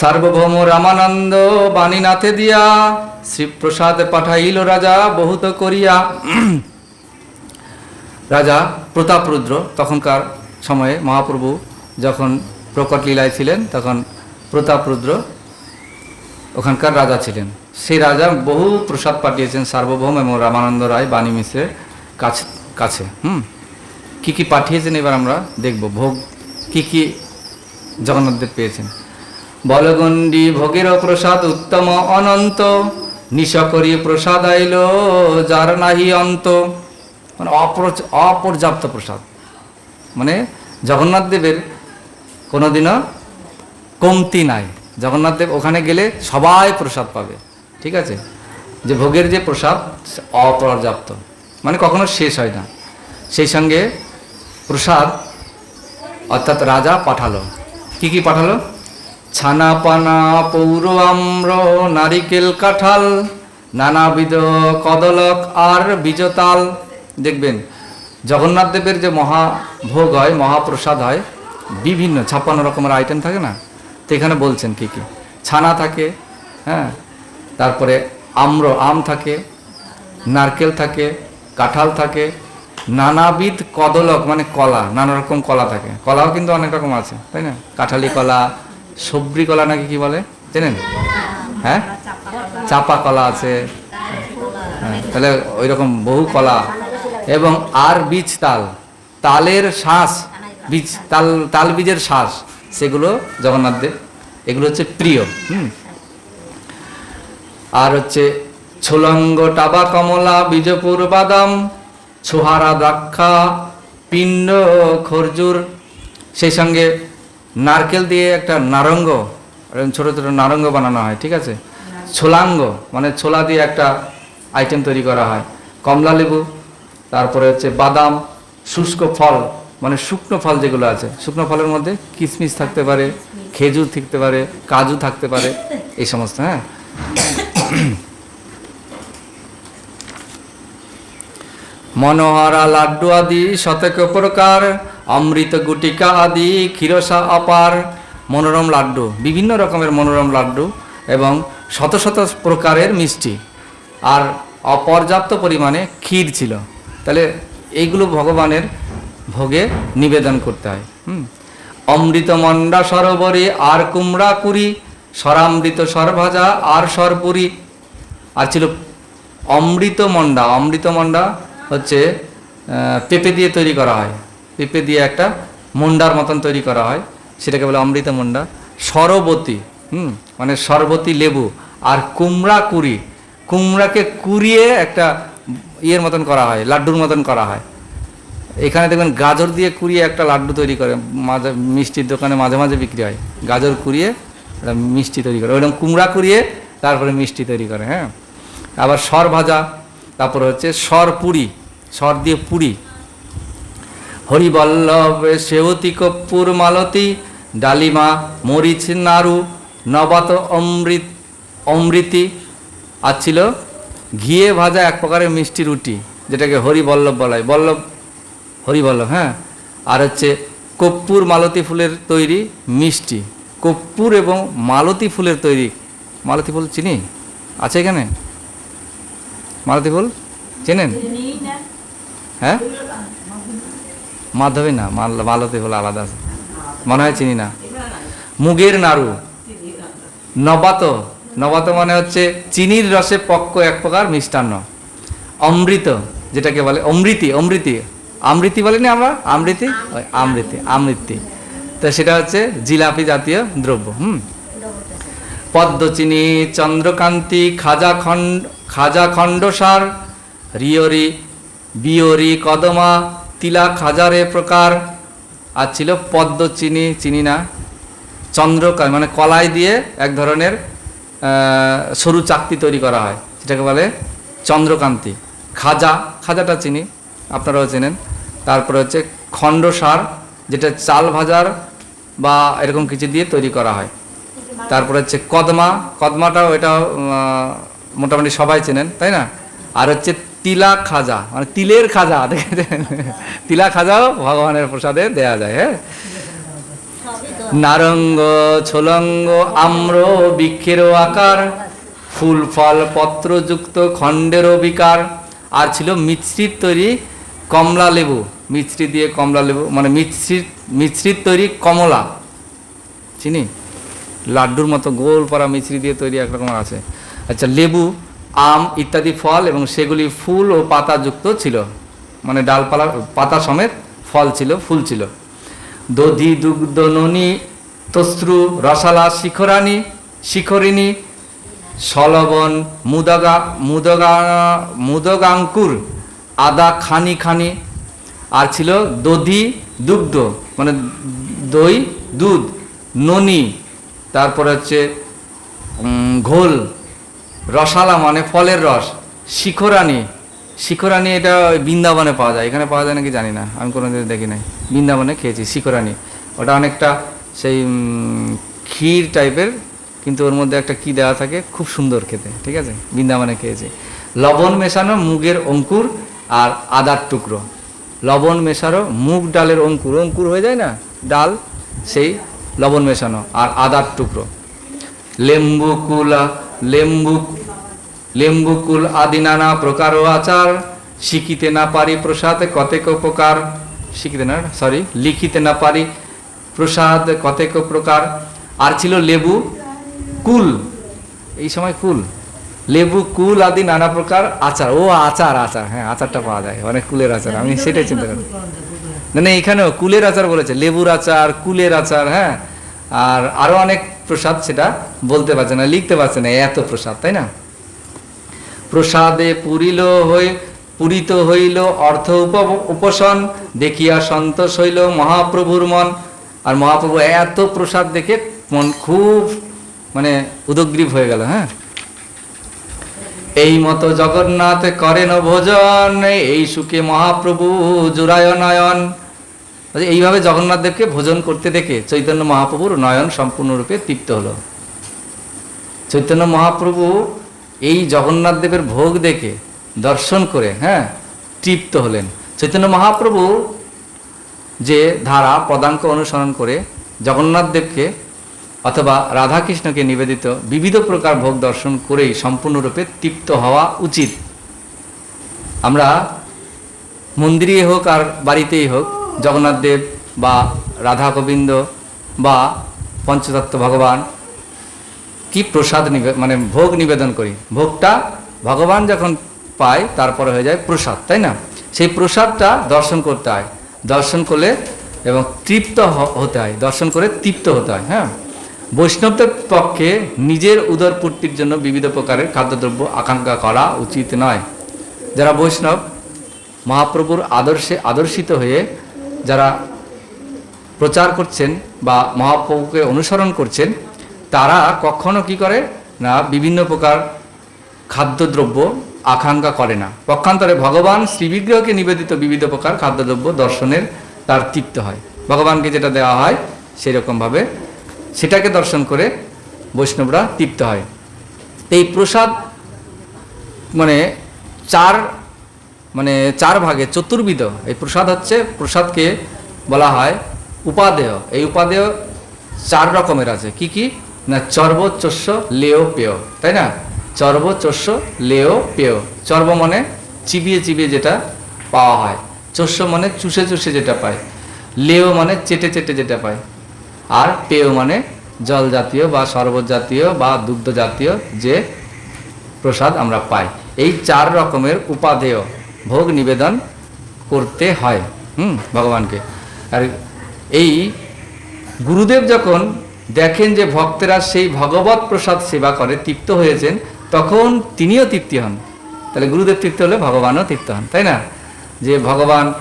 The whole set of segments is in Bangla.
সার্বভৌম রামানন্দ বাণীনাথে দিয়া শ্রীপ্রসাদ পাঠাইল রাজা বহুত করিয়া। রাজা প্রতাপরুদ্র তখনকার সময়ে মহাপ্রভু যখন প্রকট লীলায় ছিলেন, তখন প্রতাপরুদ্র ওখানকার রাজা ছিলেন। সেই রাজা বহু প্রসাদ পাঠিয়েছেন সার্বভৌম এবং রামানন্দ রায় বাণী মিশ্রের কাছে কাছে। হুম? কী কী পাঠিয়েছেন এবার আমরা দেখব। ভোগ কী কী জগন্নাথদেব পেয়েছেন? বলগণ্ডী ভোগের প্রসাদ উত্তম অনন্ত, নিশকরি প্রসাদ আইল, যার নাহি অন্ত। মানে অপর- অপর্যাপ্ত প্রসাদ। মানে জগন্নাথ দেবের কোনোদিনও কমতি নাই। জগন্নাথ দেব ওখানে গেলে সবাই প্রসাদ পাবে। ঠিক আছে? যে ভোগের যে প্রসাদ অপর্যাপ্ত। মানে কখনো শেষ হয় না। সেই সঙ্গে প্রসাদ অর্থাৎ রাজা পাঠালো। কি কি পাঠালো? ছানা পানা পৌর আম্র নারিকেল কাঁঠাল, নানাবিধ কদলক আর বীজতাল। দেখবেন, জগন্নাথ দেবের যে মহাভোগ হয়, মহাপ্রসাদ হয়, বিভিন্ন ছাপ্পান্ন রকমের আইটেম থাকে না? তো এখানে বলছেন কী কী? ছানা থাকে হ্যাঁ? তারপরে আম্র, আম থাকে, নারকেল থাকে, কাঁঠাল থাকে, নানাবিধ কদলক মানে কলা, নানা রকম কলা থাকে। কলাও কিন্তু অনেক রকম আছে, তাই না? কাঁঠালি কলা সবরি কলা নাকি কি বলে? জানেন? হ্যাঁ? চাপা কলা আছে। হ্যাঁ, তাহলে ওই রকম বহু কলা। এবং আর বীজ তাল। তালের শ্বাস বীজ তাল তাল বীজের শ্বাস সেগুলো জগন্নাথ দেব। এগুলো হচ্ছে প্রিয় হুম? আর হচ্ছে ছোলঙ্গ টাবা কমলা বীজপুর বাদাম ছোহারা দ্রাক্ষা পিণ্ড খরজুর সেই সঙ্গে নারকেল দিয়ে একটা নারঙ্গ এরকম ছোটো ছোটো নারঙ্গ বানানো হয় ঠিক আছে? ছোলাঙ্গ মানে ছোলা দিয়ে একটা আইটেম তৈরি করা হয়। কমলা লেবু তারপরে হচ্ছে বাদাম শুষ্ক ফল মানে শুকনো ফল যেগুলো আছে। শুকনো ফলের মধ্যে কিশমিশ থাকতে পারে খেজুর থাকতে পারে কাজু থাকতে পারে এই সমস্ত হ্যাঁ? মনোহরা লাড্ডু আদি শতক প্রকার অমৃত গুটিকা আদি, ক্ষীরসা অপার, মনোরম লাড্ডু, বিভিন্ন রকমের মনোরম লাড্ডু এবং শত শত প্রকারের মিষ্টি। আর অপর্যাপ্ত পরিমাণে ক্ষীর ছিল। তাহলে এইগুলো ভগবানের ভোগে নিবেদন করতে হয়। হুম? অমৃত মন্ডা সরোবরে আর কুমড়া কুড়ি, সরামৃত সরভাজা আর সরপুরি। আর ছিল অমৃত মন্ডা অমৃত মন্ডা হচ্ছে পেঁপে দিয়ে তৈরি করা হয়। পেঁপে দিয়ে একটা মুন্ডার মতন তৈরি করা হয়, সেটাকে বলে অমৃত মুন্ডা। সরবতী হুম মানে সরবতী লেবু আর কুমড়া কুড়ি। কুমড়াকে কুড়িয়ে একটা ইয়ের মতন করা হয়, লাড্ডুর মতন করা হয়। এখানে দেখবেন গাজর দিয়ে কুড়িয়ে একটা লাড্ডু তৈরি করে, মাঝে মিষ্টির দোকানে মাঝে মাঝে বিক্রি হয়। গাজর কুড়িয়ে একটা মিষ্টি তৈরি করে, ওইরকম কুমড়া কুড়িয়ে তারপরে মিষ্টি তৈরি করে হ্যাঁ। আবার সর ভাজা, তারপরে হচ্ছে সর পুরি, সর দিয়ে পুরি। হরিবল্লভ সেবতী কপ্পুর মালতী ডালিমা মরিচ নাড়ু নবাত অমৃত অমৃতি আর ছিল ঘিয়ে ভাজা এক প্রকারের মিষ্টি রুটি যেটাকে হরিবল্লভ বলা হয়। বল্লভ হরিবল্লভ হ্যাঁ? আর হচ্ছে কর্পূর মালতী ফুলের তৈরি মিষ্টি। কর্পূর এবং মালতী ফুলের তৈরি মালতী ফুল চিনি? আছে এখানে? মালতী ফুল? চেনেন? হ্যাঁ? মাধবী না, মাল- মালতী ফুল আলাদা আছে। মনে হয় চিনি না। মুগের নাড়ু। নবাত। নবাত মানে হচ্ছে চিনির রসে পক্ক এক প্রকার মিষ্টান্ন। অমৃত, যেটাকে বলে অমৃতি অমৃতি। আমৃতি বলিনি আমরা? আমৃতি? আমৃতি আমৃতি। তো সেটা হচ্ছে জিলাপি জাতীয় দ্রব্য, হুম? পদ্মচিনি চন্দ্রকান্তি, খাজা খণ্ড, খাজা খণ্ডসার রিয়রি বিয়রি কদমা তিলা খাজারে প্রকার, আর ছিল পদ্মচিনি চিনি চিনি না, চন্দ্রকা মানে কলাই দিয়ে এক ধরনের সরু চাকতি তৈরি করা হয় সেটাকে বলে চন্দ্রকান্তি। খাজা, খাজাটা চিনি, আপনারাও চেনেন। তারপরে হচ্ছে খণ্ডসার যেটা চাল ভাজার বা এরকম কিছু দিয়ে তৈরি করা হয়। তারপরে হচ্ছে কদমা, কদমাটাও এটা মোটামুটি সবাই চেনেন, তাই না? আর হচ্ছে তিলা খাজা মানে তিলের খাজা তিলা খাজাও ভগবানের প্রসাদে দেয়া যায় হ্যাঁ? নারঙ্গ, ছোলঙ্গ, আম্র, বৃক্ষেরও আকার, ফুল, ফল, পত্রযুক্ত, খণ্ডেরও বিকার। আর ছিল মিশ্রির তৈরি কমলা লেবু, মিশ্রি দিয়ে কমলা লেবু মানে মিশ্রিত মিশ্রির তৈরি কমলা। চিনি? লাড্ডুর মতো গোল পাড়া মিশ্রি দিয়ে তৈরি একরকম আছে। আচ্ছা লেবু আম ইত্যাদি ফল এবং সেগুলি ফুল ও পাতাযুক্ত ছিল। মানে ডালপালা, পাতা সমেত ফল ছিল, ফুল ছিল। দধি, দুগ্ধ, ননি তস্রু রসালা শিখরানি শিখরিণী, সলবন, মুদগা মুদগা, মুদগাঙ্কুর, আদা খানি খানি, আর ছিল দধি, দুগ্ধ মানে দই, দুধ, ননি, তারপরে হচ্ছে ঘোল রসালা মানে ফলের রস। শিখরানি। শিখরানি এটা বৃন্দাবনে পাওয়া যায়। এখানে পাওয়া যায় নাকি জানি না। আমি কোনোদিন দেখি নাই। বৃন্দাবনে খেয়েছি শিখরানি। ওটা অনেকটা সেই ক্ষীর টাইপের, কিন্তু ওর মধ্যে একটা কী দেওয়া থাকে, খুব সুন্দর খেতে। ঠিক আছে? বৃন্দাবনে খেয়েছি। লবণ মেশানো মুগের অঙ্কুর আর আদার টুকরো। লবণ মেশানো মুগ ডালের অঙ্কুর। অঙ্কুর হয়ে যায় না? ডাল, সেই লবণ মেশানো আর আদার টুকরো। লেম্বু, কুলা লেম্বু, লেম্বুকুল আদি নানা প্রকার ও আচার, শিখিতে না পারি প্রসাদ, কতেক প্রকার শিখিতে না সরি লিখিতে না পারি প্রসাদ, কতেক প্রকার আর ছিল লেবু, কুল, এই সময় কুল। লেবু, কুল আদি নানা প্রকার আচার, ও আচার আচার হ্যাঁ আচারটা পাওয়া যায়, অনেক কুলের আচার, আমি সেটাই চিন্তা করি। না না, এখানেও কুলের আচার বলেছে, লেবুর আচার, কুলের আচার হ্যাঁ আর আরও অনেক প্রসাদ সেটা বলতে পারছে না, লিখতে পারছে না, এত প্রসাদ, তাই না? প্রসাদে পুরিল হই, পুরিত হইল অর্থ উপ উপশন দেখিয়া সন্তোষ হইল মহাপ্রভুর মন। আর মহাপ্রভু এত প্রসাদ দেখে মন খুব মানে উদগ্রীব হয়ে গেল হ্যাঁ? এই মতো জগন্নাথ করেন ভোজন, এই সুখে মহাপ্রভু জুড়ায় নয়ন। এইভাবে জগন্নাথদেবকে ভোজন করতে দেখে চৈতন্য মহাপ্রভুর নয়ন সম্পূর্ণরূপে তৃপ্ত হলো। চৈতন্য মহাপ্রভু এই জগন্নাথদেবের ভোগ দেখে দর্শন করে হ্যাঁ তৃপ্ত হলেন। চৈতন্য মহাপ্রভু যে ধারা পদাঙ্ক অনুসরণ করে জগন্নাথদেবকে অথবা রাধাকৃষ্ণকে নিবেদিত বিবিধ প্রকার ভোগ দর্শন করেই সম্পূর্ণরূপে তৃপ্ত হওয়া উচিত। আমরা মন্দিরে হোক আর বাড়িতেই হোক জগন্নাথ দেব বা রাধা গোবিন্দ বা পঞ্চতত্ত্ব ভগবান কি প্রসাদ মানে ভোগ নিবেদন করি। ভোগটা ভগবান যখন পায়, তারপরে হয়ে যায় প্রসাদ, তাই না? সেই প্রসাদটা দর্শন করতে হয়। দর্শন করলে এবং তৃপ্ত হতে হয়। দর্শন করে তৃপ্ত হতে হয় হ্যাঁ? বৈষ্ণবদের পক্ষে নিজের উদর পূর্তির জন্য বিবিধ প্রকারের খাদ্যদ্রব্য আকাঙ্ক্ষা করা উচিত নয়। যারা বৈষ্ণব, মহাপ্রভুর আদর্শে আদর্শিত হয়ে যারা প্রচার করছেন বা মহাপ্রভুকে অনুসরণ করছেন, তারা কখনো কি করে না বিভিন্ন প্রকার খাদ্যদ্রব্য আকাঙ্ক্ষা করে না। পক্ষান্তরে ভগবান শ্রীবিগ্রহকে নিবেদিত বিবিধ প্রকার খাদ্যদ্রব্য দর্শনের তার তৃপ্ত হয়। ভগবানকে যেটা দেওয়া হয় সেরকমভাবে সেটাকে দর্শন করে বৈষ্ণবরা তৃপ্ত হয়। এই প্রসাদ মানে চার মানে চার ভাগে, চতুর্বিধ। এই প্রসাদ হচ্ছে, প্রসাদকে বলা হয় উপাদেয়। এই উপাদেয় চার রকমের আছে। কি কি? না চর্ব চস্য লেও পেয়। তাই না? চর্ব চস্য লেও পেয়। চর্ব মানে চিবিয়ে চিবিয়ে যেটা পাওয়া হয়। চস্য মানে চুষে চুষে যেটা পায়। লেও মানে চেটে চেটে যেটা পায়। আর পেয় মানে জল জাতীয় বা শরবত জাতীয় বা দুগ্ধ জাতীয় যে প্রসাদ আমরা পাই। এই চার রকমের উপাদেয়। ভোগ নিবেদন করতে হয়, হুম, ভগবানকে। আর এই গুরুদেব যখন দেখেন যে ভক্তেরা সেই ভগবত প্রসাদ সেবা করে, তৃপ্ত হয়েছেন, তখন তিনিও তৃপ্তি হন। তাহলে গুরুদেব তৃপ্ত হলে ভগবানও তৃপ্ত হন, তাই না? যে ভগবান,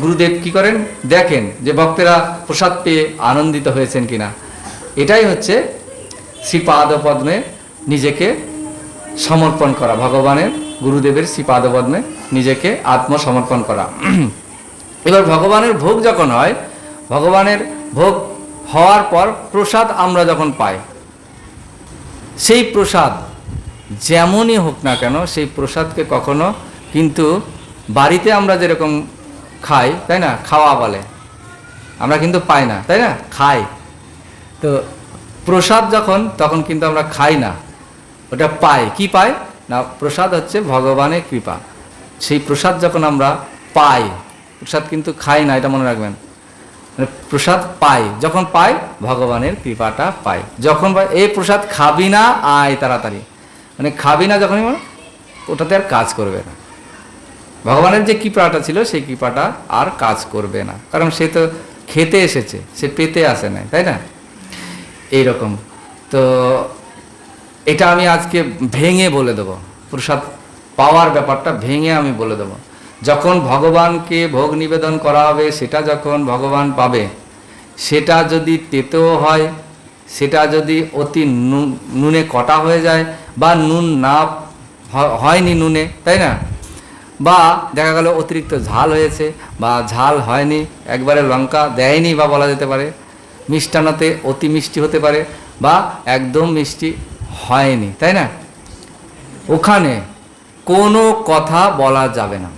গুরুদেব কি করেন? দেখেন যে ভক্তেরা প্রসাদ পেয়ে আনন্দিত হয়েছেন কিনা। এটাই হচ্ছে শ্রীপাদ পদ্মে নিজেকে সমর্পণ করা, ভগবানের, গুরুদেবের শ্রীপাদপদ্মে নিজেকে আত্মসমর্পণ করা। এবার ভগবানের ভোগ যখন হয়, ভগবানের ভোগ হওয়ার পর প্রসাদ আমরা যখন পাই, সেই প্রসাদ যেমনই হোক না কেন, সেই প্রসাদকে কখনো কিন্তু বাড়িতে আমরা যেরকম খাই, তাই না? খাওয়া বলে। আমরা কিন্তু পাই না, তাই না? খাই। তো প্রসাদ যখন, তখন কিন্তু আমরা খাই না। ওটা পাই। কি পাই? না, প্রসাদ হচ্ছে ভগবানের কৃপা। সেই প্রসাদ যখন আমরা পাই, প্রসাদ কিন্তু খাই না, এটা মনে রাখবেন। মানে প্রসাদ পাই, যখন পাই, ভগবানের কৃপাটা পাই। যখন পাই এই প্রসাদ খাবি না, আয় তাড়াতাড়ি। মানে খাবি না যখনই মানে ওটাতে আর কাজ করবে না। ভগবানের যে কৃপাটা ছিল, সেই কৃপাটা আর কাজ করবে না। কারণ সে তো খেতে এসেছে, সে পেতে আসে নাই, তাই না? এইরকম। তো এটা আমি আজকে ভেঙে বলে দেবো। প্রসাদ পাওয়ার ব্যাপারটা ভেঙে আমি বলে দেবো। যখন ভগবানকে ভোগ নিবেদন করা হবে, সেটা যখন ভগবান পাবে, সেটা যদি তেতেও হয়, সেটা যদি অতি নুন- কটা হয়ে যায়, বা নুন না হয়নি নুনে, তাই না? বা দেখা গেল অতিরিক্ত ঝাল হয়েছে, বা ঝাল হয়নি, একবারে লঙ্কা দেয়নি বা বলা যেতে পারে, মিষ্টান্নতে অতি মিষ্টি হতে পারে, বা একদম মিষ্টি হয়নি, তাই না? ওখানে কোনো কথা বলা যাবে না।